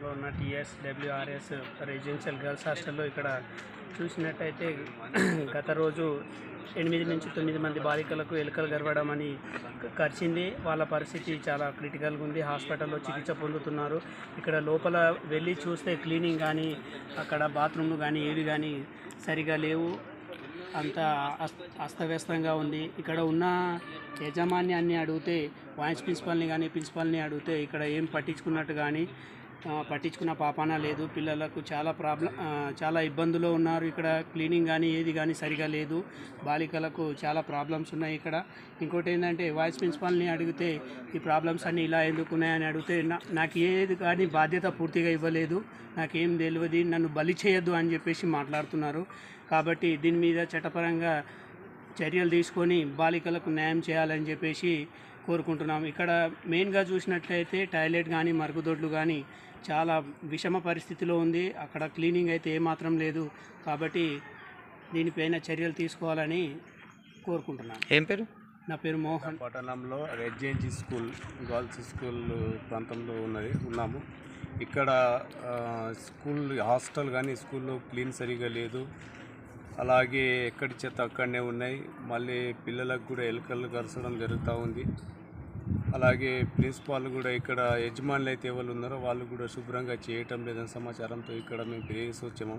లో ఉన్న TS WRS residential girls హాస్టల్లో ఇక్కడ చూసినట్టయితే గత రోజు ఎనిమిది నుంచి తొమ్మిది మంది బాలికలకు ఎలుకలు గర్వడం అని కరిచింది. వాళ్ళ పరిస్థితి చాలా క్రిటికల్గా ఉంది. హాస్పిటల్లో చికిత్స పొందుతున్నారు. ఇక్కడ లోపల వెళ్ళి చూస్తే క్లీనింగ్ కానీ అక్కడ బాత్రూమ్లు కానీ ఏవి కానీ సరిగా లేవు. అంత అస్త అస్తవ్యస్తంగా ఉంది. ఇక్కడ ఉన్న యజమాన్యాన్ని అడిగితే వైస్ ప్రిన్సిపాల్ని కానీ ప్రిన్సిపాల్ని అడిగితే ఇక్కడ ఏం పట్టించుకున్నట్టు కానీ పట్టించుకున్న పాపాన లేదు. పిల్లలకు చాలా ప్రాబ్లం చాలా ఇబ్బందులు ఉన్నారు. ఇక్కడ క్లీనింగ్ కానీ ఏది కానీ సరిగా లేదు. బాలికలకు చాలా ప్రాబ్లమ్స్ ఉన్నాయి ఇక్కడ. ఇంకోటి ఏంటంటే వాయిస్ ప్రిన్సిపాల్ని అడిగితే ఈ ప్రాబ్లమ్స్ అన్నీ ఇలా ఎందుకు ఉన్నాయని అడిగితే నా- నాకు ఏది కానీ బాధ్యత పూర్తిగా ఇవ్వలేదు. నాకేం తెలియదు. నన్ను బలి చేయొద్దు అని చెప్పేసి మాట్లాడుతున్నారు. కాబట్టి దీని మీద చట్టపరంగా చర్యలు తీసుకొని బాలికలకు న్యాయం చేయాలని చెప్పేసి కోరుకుంటున్నాం ఇక్కడ మెయిన్గా చూసినట్లయితే టాయిలెట్ కానీ మరుగుదొడ్లు కానీ చాలా విషమ పరిస్థితిలో ఉంది. అక్కడ క్లీనింగ్ అయితే ఏమాత్రం లేదు. కాబట్టి దీనిపైన చర్యలు తీసుకోవాలని కోరుకుంటున్నాను. ఏం పేరు? నా పేరు మోహన్. పట్టణంలో రెడ్జెన్జీ స్కూల్ గర్ల్స్ స్కూల్ ప్రాంతంలో ఉన్నది ఉన్నాము. ఇక్కడ స్కూల్ హాస్టల్ కానీ స్కూల్లో క్లీన్ సరిగా లేదు. అలాగే ఎక్కడి చెత్త అక్కడనే ఉన్నాయి. మళ్ళీ పిల్లలకు కూడా ఎలుకలు కరచడం జరుగుతూ ఉంది. అలాగే ప్రిన్సిపాల్ కూడా ఇక్కడ యజమానులు అయితే ఎవరు ఉన్నారో వాళ్ళు కూడా శుభ్రంగా చేయటం లేదని సమాచారంతో ఇక్కడ మేము ఫిర్యాదు వచ్చాము.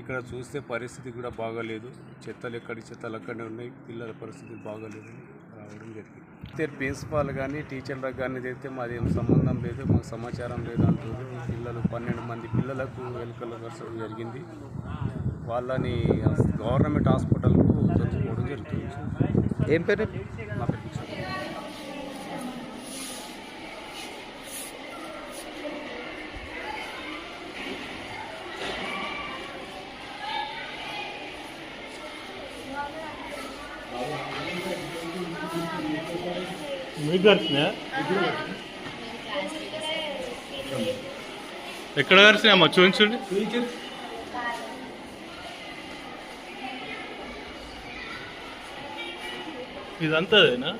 ఇక్కడ చూస్తే పరిస్థితి కూడా బాగాలేదు. చెత్తలు ఎక్కడి చెత్తలు అక్కడనే ఉన్నాయి. పిల్లల పరిస్థితి బాగాలేదు. రావడం జరిగింది. అయితే ప్రిన్సిపాల్ కానీ టీచర్లకు కానీ అయితే మాది ఏం సంబంధం లేదు మాకు సమాచారం లేదు అంటుంది పిల్లలు పన్నెండు మంది పిల్లలకు వెలుకలు కరచడం జరిగింది. వాళ్ళని గవర్నమెంట్ హాస్పిటల్కు తెచ్చుకోవడం జరుగుతుంది. ఏం పేరు? నా పేరు కిషోర్. మీకు కరిచినా cuidante de nada.